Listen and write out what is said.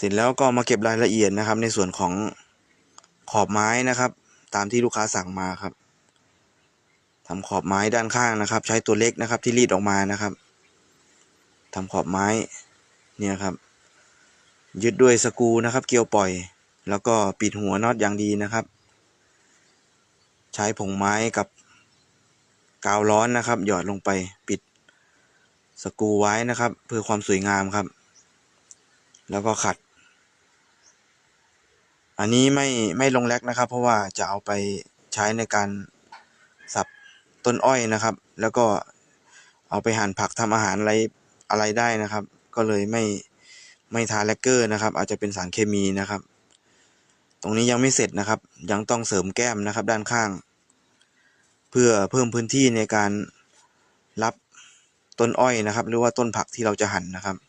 เสร็จแล้วก็มาเก็บรายละเอียดนะครับ ในส่วนของขอบไม้นะครับ ตามที่ลูกค้าสั่งมาครับทำขอบไม้ด้านข้างนะครับ ใช้ตัวเล็กนะครับ ที่รีดออกมานะครับทำขอบไม้เนี่ยครับ ยึดด้วยสกูนะครับ เกลียวปล่อย แล้วก็ปิดหัวน็อตอย่างดีนะครับ ใช้ผงไม้กับกาวร้อนนะครับ หยอดลงไปปิดสกูไว้นะครับ เพื่อความสวยงามครับ แล้วก็ขัด อันนี้ไม่ไม่ลงแลกนะครับ เพราะว่าจะเอาไปใช้ในการสับต้นอ้อยนะครับ แล้วก็เอาไปหั่นผักทำอาหารอะไรอะไรได้นะครับ ก็เลยไม่ไม่ทาแลกเกอร์นะครับ อาจจะเป็นสารเคมีนะครับ ตรงนี้ยังไม่เสร็จนะครับ ยังต้องเสริมแก้มนะครับด้านข้าง เพื่อเพิ่มพื้นที่ในการรับต้นอ้อยนะครับ หรือว่าต้นผักที่เราจะหั่นนะครับ